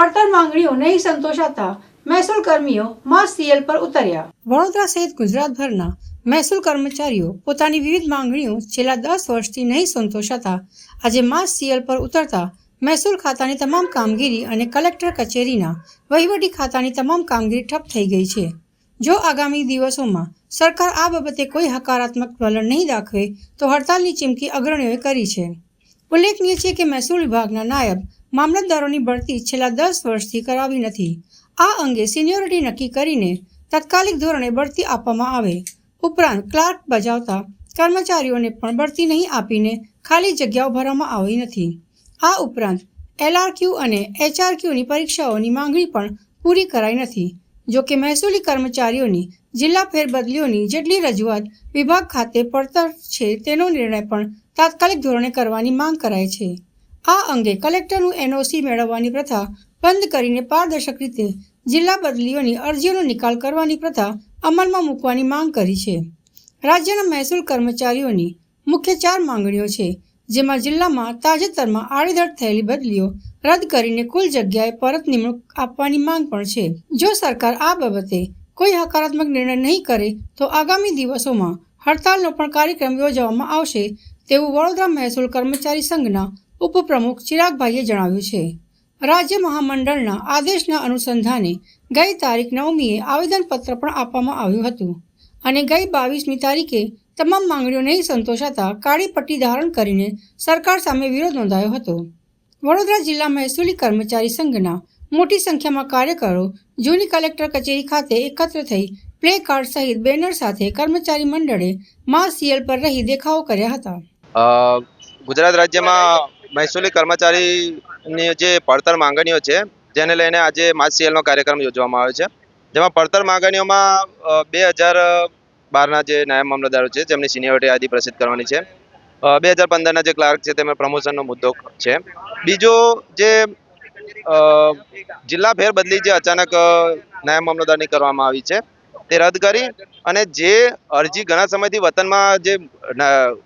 પડતર માંગણીઓ નહીં સંતોષાતા મહેસૂલ કર્મીઓ માસ સીએલ પર ઉતર્યા. વડોદરા સહિત ગુજરાતભરના મહેસૂલ કર્મચારીઓ પોતાની વિવિધ માંગણીઓ છેલ્લા દસ વર્ષથી નહીં સંતોષાતા આજે માસ સીએલ પર ઉતરતા મહેસૂલ ખાતાની તમામ કામગીરી અને કલેક્ટર કચેરીના વહીવટી ખાતાની તમામ કામગીરી ઠપ થઈ ગઈ છે. જો આગામી દિવસોમાં સરકાર આ બાબતે કોઈ હકારાત્મક વલણ નહીં દાખવે, તો હડતાલની ચીમકી અગ્રણીઓએ કરી છે. ઉલ્લેખનીય છે કે મહેસૂલ વિભાગના નાયબ મામલતદારોની ભરતી છેલ્લા દસ વર્ષથી કરાવી નથી. આ અંગે સિનિયોરિટી નક્કી કરીને તાત્કાલિક ધોરણે બઢતી આપવામાં આવે. ઉપરાંત ક્લાર્ક બજાવતા કર્મચારીઓને પણ બઢતી નહીં આપીને ખાલી જગ્યાઓ ભરવામાં આવી નથી. આ ઉપરાંત એલઆરક્યુ અને એચઆરક્યુની પરીક્ષાઓની માંગણી પણ પૂરી કરાઈ નથી. જોકે મહેસૂલી કર્મચારીઓની જિલ્લા ફેરબદલીઓની જેટલી રજૂઆત વિભાગ ખાતે પડતર છે તેનો નિર્ણય પણ તાત્કાલિક ધોરણે કરવાની માંગ કરાય છે. આ અંગે કલેક્ટરનું એનઓસી મેળવવાની પ્રથા બંધ કરીને પારદર્શક રીતે જિલ્લા બદલીઓની અરજીઓનો નિકાલ કરવાની પ્રથા અમલમાં મૂકવાની માંગ કરી છે. રાજ્યના મહેસૂલ કર્મચારીઓની મુખ્ય ચાર માંગણીઓ છે, જેમાં જિલ્લામાં તાજેતરમાં આડેધડ થયેલી બદલીઓ રદ કરીને કુલ જગ્યાએ પરત નિમણૂક આપવાની માંગ પણ છે. જો સરકાર આ બાબતે કોઈ હકારાત્મક નિર્ણય નહીં કરે, તો આગામી દિવસોમાં હડતાલનો પણ કાર્યક્રમ યોજવામાં આવશે તેવું વડોદરા મહેસૂલ કર્મચારી સંઘના ઉપપ્રમુખ ચિરાગભાઈએ જણાવ્યું છે. રાજ્ય મહામંડળના આદેશના અનુસંધાને ગઈ તારીખ નવમીએ આવેદનપત્ર પણ આપવામાં આવ્યું હતું અને ગઈ બાવીસમી તારીખે તમામ માંગણીઓ નહીં સંતોષાતા કાળી પટ્ટી ધારણ કરીને સરકાર સામે વિરોધ નોંધાયો હતો. વડોદરા જિલ્લા મહેસૂલી કર્મચારી સંઘના મોટી સંખ્યામાં કાર્યકરો જૂની કલેક્ટર કચેરી ખાતે એકત્ર થઈ પ્લે કાર્ડ સહિત બેનર સાથે કર્મચારી મંડળે મા સીએલ પર રહી દેખાવો કર્યા હતા. ગુજરાત રાજ્યમાં મહેસૂલી કર્મચારીની જે પડતર માંગણીઓ છે, જેને લઈને આજે માસ સીએલનો કાર્યક્રમ યોજવામાં આવ્યો છે. જેમાં પડતર માંગણીઓમાં બે હજાર બારના જે નાયબ મામલતદારો છે, જેમની સિનિયોરિટી યાદી પ્રસિદ્ધ કરવાની છે બે હજાર પંદરના જે ક્લાર્ક છે તેમાં પ્રમોશનનો મુદ્દો છે. બીજો જે જિલ્લા ફેરબદલી જે અચાનક નાયબ મામલતદારની કરવામાં આવી છે તે રદ કરી અને જે અરજી ઘણા સમયથી વતનમાં જે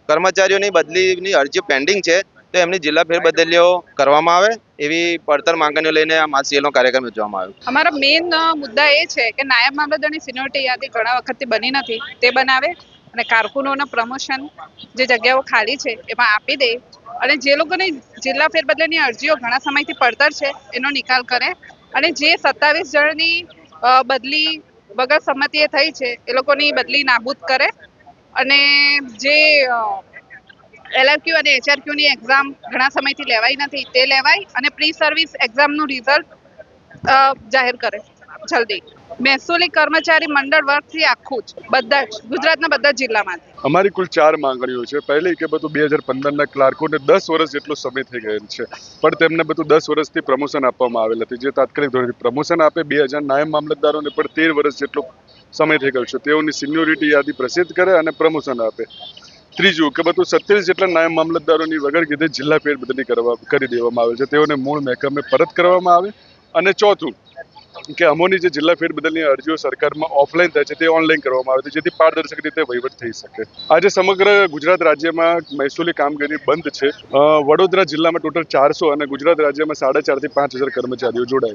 કર્મચારીઓની બદલીની અરજી પેન્ડિંગ છે, તો એમની જિલ્લા ફેરબદલીઓ કરવામાં આવે એવી પડતર માંગણીઓ લઈને આ માસીએલનો કાર્યક્રમ યોજવામાં આવ્યો. અમારા મેઇન મુદ્દા એ છે કે નાયબ મામલતદારની સિનિયોરિટી યાદી ઘણા વખતથી બની નથી. તે બનાવે અને કારકુનોના પ્રમોશન જે જગ્યાઓ ખાલી છે, એમાં આપી દે અને જે લોકોની જિલ્લા ફેરબદલીની અરજીઓ ઘણા સમયથી પડતર છે, એનો નિકાલ કરે અને જે સત્તાવીસ જણની બદલી વગર સંમતિએ થઈ છે, એ લોકોની બદલી નાબૂદ કરે. અને જે એલઆરક્યુ અને એચઆરક્યુની એક્ઝામ ઘણા સમયથી લેવાઈ નથી, તે લેવાય અને પ્રી સર્વિસ એક્ઝામનું રિઝલ્ટ જાહેર કરે. જલ્દી. મહેસૂલી કર્મચારી મંડળ વર્ગથી આખું જ. બધા જ, ગુજરાતના બધા જિલ્લામાંથી. અમારી કુલ ચાર માંગણીઓ છે. પહેલી કે બધું બે હજાર પંદરના ક્લાર્કોને દસ વર્ષ જેટલો સમય થઈ ગયેલ છે. પણ તેમને બધું દસ વર્ષથી પ્રમોશન આપવામાં આવેલ હતી. જે તાત્કાલિક ધોરણે પ્રમોશન આપે, બે હજાર નાયબ મામલતદારોને પણ તેર વર્ષ જેટલો સમય થઈ ગયો છે. તેઓની સિન્યોરિટી યાદી પ્રસિદ્ધ કરે અને પ્રમોશન આપે. ત્રીજું કે બધું સત્યાવીસ જેટલા નાયબ મામલતદારોની વગર કીધે જિલ્લા ફેરબદલી કરવા, કરી દેવામાં આવે છે. તેઓને મૂળ મહેકમે પરત કરવામાં આવે. અને ચોથું કે અમોની જે જિલ્લા ફેરબદલની અરજીઓ સરકારમાં ઓફલાઈન થાય છે તે ઓનલાઈન કરવામાં આવે છે, જેથી પારદર્શક રીતે વહીવટ થઈ શકે. આજે સમગ્ર ગુજરાત રાજ્યમાં મહેસૂલી કામગીરી બંધ છે. વડોદરા જિલ્લામાં ટોટલ ચારસો અને ગુજરાત રાજ્યમાં સાડા ચારથી પાંચ હજાર કર્મચારીઓ જોડાય